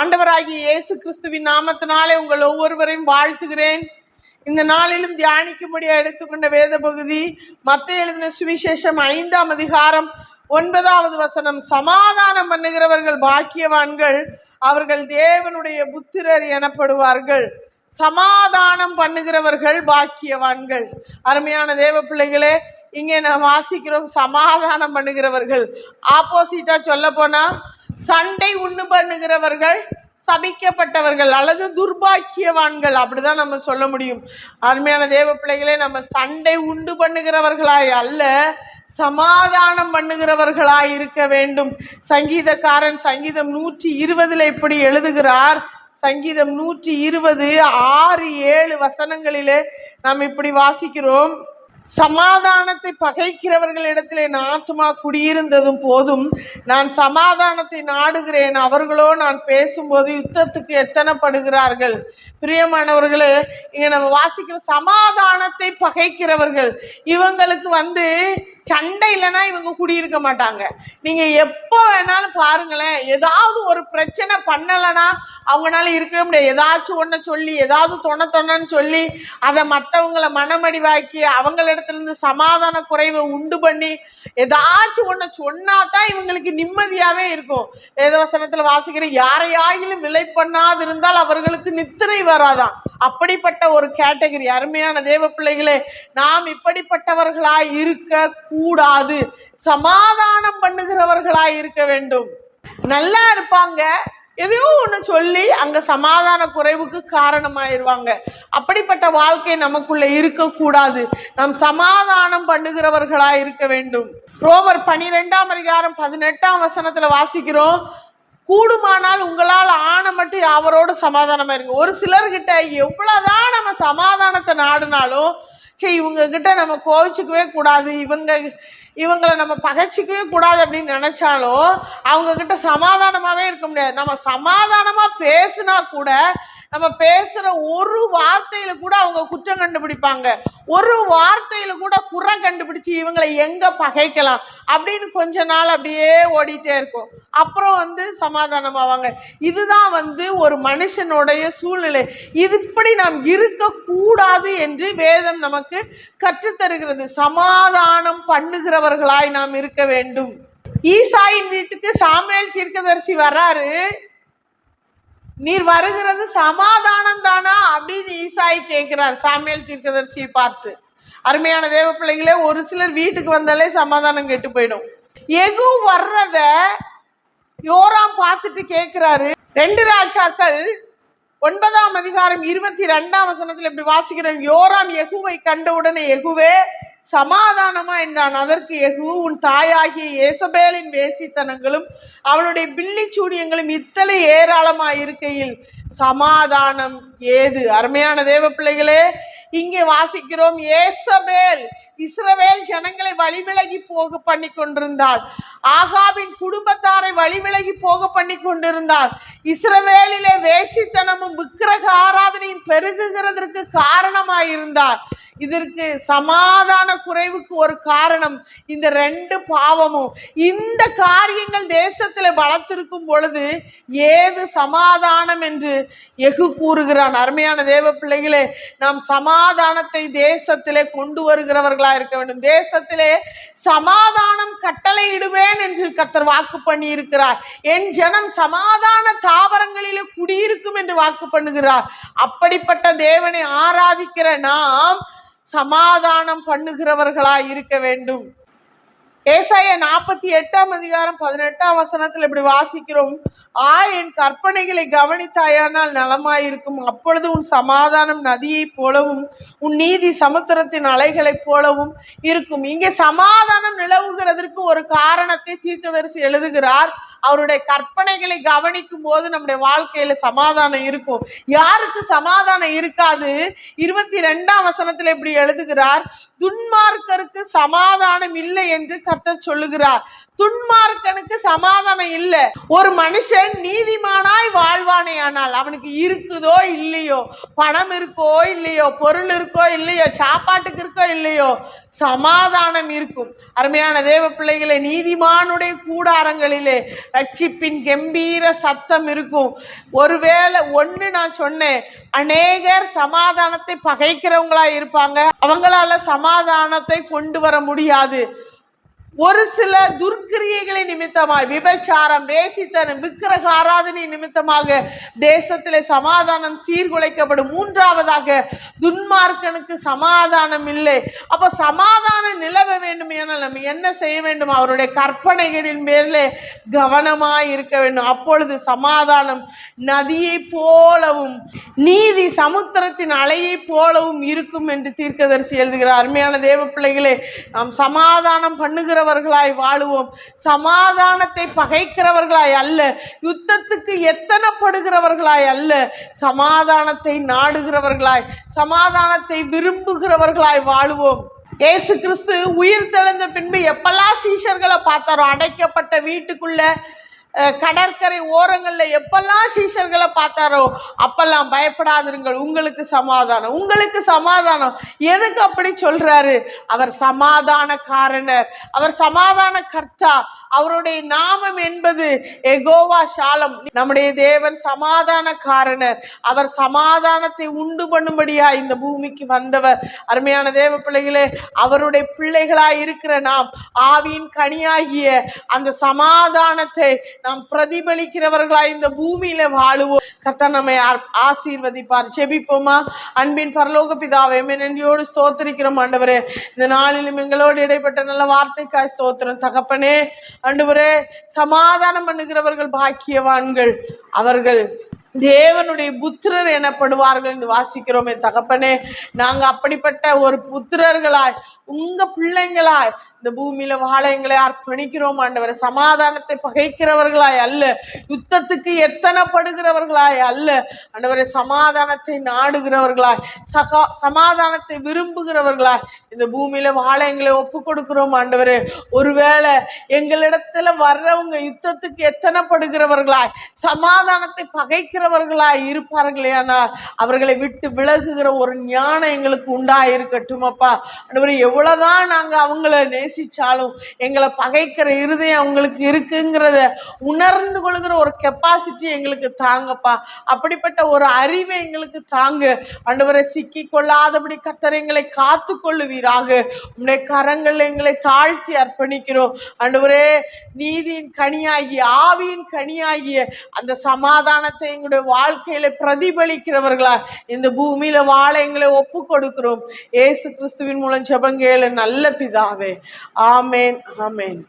ஆண்டவராகிய இயேசு கிறிஸ்துவின் நாமத்தினாலே உங்கள் ஒவ்வொருவரையும் வாழ்த்துகிறேன். இந்த நாளிலும் தியானிக்கும்படியா எடுத்துக்கொண்ட வேத பகுதி மத்திய எழுதின சுவிசேஷம் ஐந்தாம் அதிகாரம் ஒன்பதாவது வசனம். சமாதானம் பண்ணுகிறவர்கள் பாக்கியவான்கள் அவர்கள் தேவனுடைய புத்திரர் எனப்படுவார்கள். சமாதானம் பண்ணுகிறவர்கள் பாக்கியவான்கள். அருமையான தேவ பிள்ளைகளே இங்கே நாம் வாசிக்கிறோம் சமாதானம் பண்ணுகிறவர்கள். ஆப்போசிட்டா சொல்ல போனா சண்டை உண்டு பண்ணுகிறவர்கள் சபிக்கப்பட்டவர்கள் அல்லது துர்பாக்கியவான்கள் அப்படிதான் நம்ம சொல்ல முடியும். அருமையான தேவ பிள்ளைகளே நம்ம சண்டை உண்டு பண்ணுகிறவர்களாய் அல்ல சமாதானம் பண்ணுகிறவர்களாய் இருக்க வேண்டும். சங்கீதக்காரன் சங்கீதம் நூற்றி இருபதுல இப்படி எழுதுகிறார்? சங்கீதம் நூற்றி இருபது ஆறு ஏழு வசனங்களிலே நாம் இப்படி வாசிக்கிறோம். சமாதானத்தை பகைக்கிறவர்களிடத்திலே என் ஆத்மா குடியிருந்ததும் போதும் நான் சமாதானத்தை நாடுகிறேன். அவர்களோ நான் பேசும்போது யுத்தத்துக்கு எத்தனைப்படுகிறார்கள்? பிரியமானவர்களே இங்கே நம்ம வாசிக்கிற சமாதானத்தை பகைக்கிறவர்கள் இவங்களுக்கு வந்து சண்டை இல்லைன்னா இவங்க குடியிருக்க மாட்டாங்க. நீங்க எப்போ வேணாலும் பாருங்களேன் ஏதாவது ஒரு பிரச்சனை பண்ணலைன்னா அவங்களால இருக்கவே முடியாது. ஏதாச்சும் ஒன்று சொல்லி ஏதாவது தொண தொணன்னு சொல்லி அதை மற்றவங்கள மனமடிவாக்கி அவங்களிடத்துலேருந்து சமாதான குறைவை உண்டு பண்ணி ஏதாச்சும் ஒன்று சொன்னா தான் இவங்களுக்கு நிம்மதியாகவே இருக்கும். வேதவசனத்தில் வாசிக்கிற யாரையாகிலும் விலை பண்ணாது இருந்தால் அவர்களுக்கு நித்திரை வராதாம். அப்படிப்பட்ட ஒரு கேட்டகரி. அருமையான தேவ பிள்ளைகளே நாம் இப்படிப்பட்டவர்களாய் இருக்க கூடாது. சமாதானம் பண்ணுகிறவர்களாய் இருக்க வேண்டும். நல்லா இருப்பாங்க. எதையோ ஒன்று சொல்லி அங்க சமாதான குறைவுக்கு காரணமாயிருவாங்க. அப்படிப்பட்ட வாழ்க்கை நமக்குள்ள இருக்கக்கூடாது. நாம் சமாதானம் பண்ணுகிறவர்களா இருக்க வேண்டும். ரோமர் பனிரெண்டாம் அதிகாரம் பதினெட்டாம் வசனத்துல வாசிக்கிறோம். கூடுமானால் உங்களால் ஆன மட்டும் அவரோட சமாதானமா இருங்க. ஒரு சிலர்கிட்ட எவ்வளவுதான் நம்ம சமாதானத்தை நாடினாலும் சரி இவங்க கிட்ட நம்ம கோவிச்சுக்கவே கூடாது. இவங்க இவங்களை நம்ம பகைச்சிக்கவே கூடாது அப்படின்னு நினைச்சாலும் அவங்க கிட்ட சமாதானமாவே இருக்க முடியாது. நம்ம சமாதானமா பேசினா கூட நம்ம பேசுற ஒரு வார்த்தையில கூட அவங்க குற்றம் கண்டுபிடிப்பாங்க. ஒரு வார்த்தையில கூட குறை கண்டுபிடிச்சு இவங்களை எங்க பகைக்கலாம்? அப்படின்னு கொஞ்ச நாள் அப்படியே ஓடிட்டே இருக்கும். அப்புறம் வந்து சமாதானமாவாங்க. இதுதான் வந்து ஒரு மனுஷனுடைய சூழ்நிலை. இது இப்படி நாம் இருக்கக்கூடாது என்று வேதம் நமக்கு கற்றுத்தருகிறது. சமாதானம் பண்ணுகிறவர்களாய் நாம் இருக்க வேண்டும். ஈசாயின் வீட்டுக்கு சாமுவேல் தீர்க்கதரிசி வராரு. நீர் வருகிறது சமாதானம் தானா? அப்படின்னு ஈசாய் கேட்கிறார். சாமியல் தீர்க்கதரிசியை பார்த்து. அருமையான தேவ பிள்ளைகளே ஒரு சிலர் வீட்டுக்கு வந்தாலே சமாதானம் கெட்டு போயிடும். எகு வர்றத யோராம் பார்த்துட்டு கேட்கிறாரு. ரெண்டு ராஜாக்கள் ஒன்பதாம் அதிகாரம் இருபத்தி ரெண்டாம் வசனத்தில் இப்படி வாசிக்கிறேன் யோராம் எகுவை கண்டவுடனே எகுவே சமாதானமா என்றான். அதற்கு எகு உன் தாயாகிய ஏசபேலின் வேசித்தனங்களும் அவளுடைய பில்லிச்சூடியங்களும் இத்தனை ஏராளமாய் இருக்கையில் சமாதானம் ஏது? அருமையான தேவ பிள்ளைகளே இங்கே வாசிக்கிறோம். ஏசபேல் இஸ்ரவேல் ஜனங்களை வழிவிலகி போக பண்ணி கொண்டிருந்தாள். ஆகாவின் குடும்பத்தாரை வழிவிலகி போக பண்ணி கொண்டிருந்தாள். இஸ்ரவேலிலே வேசித்தனமும் விக்கிரக ஆராதனையும் பெருகுகிறதற்கு காரணமாயிருந்தார். இதற்கு சமாதான குறைவுக்கு ஒரு காரணம் இந்த ரெண்டு பாவமும். இந்த காரியங்கள் தேசத்தில் பலத்திருக்கும் பொழுது ஏது சமாதானம் என்று எகு கூறுகிறான். அருமையான தேவ பிள்ளைகளே நாம் சமாதானத்தை தேசத்திலே கொண்டு வருகிறவர்களா இருக்க வேண்டும். தேசத்திலே சமாதானம் கட்டளையிடுவேன் என்று கத்தர் வாக்கு பண்ணி இருக்கிறார் என் ஜனம் சமாதான தாவரங்களிலே குடியிருக்கும் என்று வாக்கு பண்ணுகிறார். அப்படிப்பட்ட தேவனை ஆராதிக்கிற நாம் சமாதானம் பண்ணுகிறவர்களா இருக்க வேண்டும். ஏசாய நாற்பத்தி எட்டாம் அதிகாரம் பதினெட்டாம் வசனத்தில் இப்படி வாசிக்கிறோம். ஆ என் கற்பனைகளை கவனித்தாயானால் நலமாயிருக்கும். அப்பொழுது உன் சமாதானம் நதியைப் போலவும் உன் நீதி சமுத்திரத்தின் அலைகளைப் போலவும் இருக்கும். இங்கே சமாதானம் நிலவுகிறதற்கு ஒரு காரணத்தை தீர்க்கதரிசி எழுதுகிறார். அவருடைய கற்பனைகளை கவனிக்கும் போது நம்முடைய வாழ்க்கையில சமாதானம் இருக்கும். யாருக்கு சமாதானம் இருக்காது? இருபத்தி ரெண்டாம் வசனத்துல இப்படி எழுதுகிறார்? துன்மார்க்கருக்கு சமாதானம் இல்லை என்று கர்த்தர் சொல்லுகிறார். துன்மார்க்கனுக்கு சமாதானம் இல்லை. ஒரு மனுஷன் நீதிமானாய் வாழ்வானே ஆனால் அவனுக்கு இருக்குதோ இல்லையோ? பணம் இருக்கோ இல்லையோ? பொருள் இருக்கோ இல்லையோ? சாப்பாட்டுக்கு இருக்கோ இல்லையோ? சமாதானம் இருக்கும். அருமையான தேவ பிள்ளைகளை நீதிமானுடைய கூடாரங்களிலே ரட்சிப்பின் கம்பீர சத்தம் இருக்கும். ஒருவேளை ஒன்று நான் சொன்னேன் அநேகர் சமாதானத்தை பகைக்கிறவங்களா இருப்பாங்க. அவங்களால சமாதானத்தை கொண்டு வர முடியாது. ஒரு சில துர்க்கிரியைகளை நிமித்தமாய் விபச்சாரம் வேசித்தனம் விக்கிரக ஆராதனை நிமித்தமாக தேசத்திலே சமாதானம் சீர்குலைக்கப்படும். மூன்றாவதாக துன்மார்க்கனுக்கு சமாதானம் இல்லை. அப்ப சமாதானம் நிலவ வேண்டும் என நம்ம என்ன செய்ய வேண்டும்? அவருடைய கற்பனைகளின் மேலே கவனமாய் இருக்க வேண்டும். அப்பொழுது சமாதானம் நதியை போலவும் நீதி சமுத்திரத்தின் அலையை போலவும் இருக்கும் என்று தீர்க்கதரிசி எழுதுகிறார். அருமையான தேவ பிள்ளைகளே நாம் சமாதானம் பகைக்கிறவர்களாய் வாழுவோம். சமாதானத்தை பகைக்கிறவர்களாய் அல்ல. யுத்தத்துக்கு எத்தனப்படுகிறவர்களாய் அல்ல. சமாதானத்தை நாடுகிறவர்களாய் சமாதானத்தை விரும்புகிறவர்களாய் வாழுவோம். ஏசு கிறிஸ்து உயிர் தெழுந்த பின்பு எப்பெல்லாம் சீஷர்களை பார்த்தாரோ அடைக்கப்பட்ட வீட்டுக்குள்ள கடற்கரை ஓரங்களில் எப்பெல்லாம் சீஷர்களை பார்த்தாரோ அப்பெல்லாம் பயப்படாதிருங்கள். உங்களுக்கு சமாதானம் உங்களுக்கு சமாதானம். எதுக்கு அப்படி சொல்றாரு? அவர் சமாதான காரணர். அவர் சமாதான கர்த்தா. அவருடைய நாமம் என்பது எகோவா ஷாலம். நம்முடைய தேவன் சமாதான காரணர். அவர் சமாதானத்தை உண்டு பண்ணும்படியா இந்த பூமிக்கு வந்தவர். அருமையான தேவ பிள்ளைகளே அவருடைய பிள்ளைகளாய் இருக்கிற நாம் ஆவியின் கனியாகிய அந்த சமாதானத்தை நாம் பிரதிபலிக்கிறவர்களாய் இந்த பூமியில வாழுவோம். கர்த்தா நம்மை ஆசீர்வதிப்பார். செபிப்போமா அன்பின் பரலோக பிதாவை நன்றியோடு ஸ்தோத்திரிக்கிறோம் ஆண்டவரே. இந்த நாளிலும் எங்களோடு இடைப்பட்ட நல்ல வார்த்தைக்காய் ஸ்தோத்திரம். தகப்பனே ஆண்டவரே சமாதானம் பண்ணுகிறவர்கள் பாக்கியவான்கள். அவர்கள் தேவனுடைய புத்திரர் எனப்படுவார்கள் என்று வாசிக்கிறோமே தகப்பனே. நாங்கள் அப்படிப்பட்ட ஒரு புத்திரர்களாய் உங்க பிள்ளைங்களாய் இந்த பூமியில வாழ எங்களை அர்ப்பணிக்கிறோம் ஆண்டவர். சமாதானத்தை பகைக்கிறவர்களாய் அல்ல. யுத்தத்துக்கு எத்தனைப்படுகிறவர்களாய் அல்ல. ஆண்டவரை சமாதானத்தை நாடுகிறவர்களாய். சகா சமாதானத்தை விரும்புகிறவர்களாய். இந்த பூமியில வாழ எங்களை ஒப்பு கொடுக்கிறோம் ஆண்டவர். ஒருவேளை எங்களிடத்துல வர்றவங்க யுத்தத்துக்கு எத்தனைப்படுகிறவர்களாய் சமாதானத்தை பகைக்கிறவர்களாய் இருப்பார்களே ஆனால் அவர்களை விட்டு விலகுகிற ஒரு ஞானம் எங்களுக்கு உண்டாயிருக்கட்டும் அப்பா ஆண்டவர் எவ்வளவுதான் நாங்க அவங்கள நேசிச்சாலும் எங்களை பகைக்கிற இருதயம் அவங்களுக்கு இருக்குங்கிறத உணர்ந்து கொள்கிற ஒரு கெப்பாசிட்டி எங்களுக்கு தாங்கப்பா. அப்படிப்பட்ட ஒரு அறிவை எங்களுக்கு தாங்க. ஆண்டவரை சிக்கி கொள்ளாதபடி கத்தர் எங்களை காத்து கொள்ளுவீராக. உன்னை கரங்கள் எங்களை தாழ்த்தி அர்ப்பணிக்கிறோம். ஆண்டவரே நீதியின் கனியாகிய ஆவியின் கனியாகிய அந்த சமாதானத்தை எங்களுடைய வாழ்க்கையில பிரதிபலிக்கிறவர்களா இந்த பூமியில வாழ எங்களை ஒப்பு கொடுக்கிறோம். ஏசு கிறிஸ்துவின் மூலம் ஜபங்கேல நல்ல பிதாவே. ஆமேன் ஆமேன்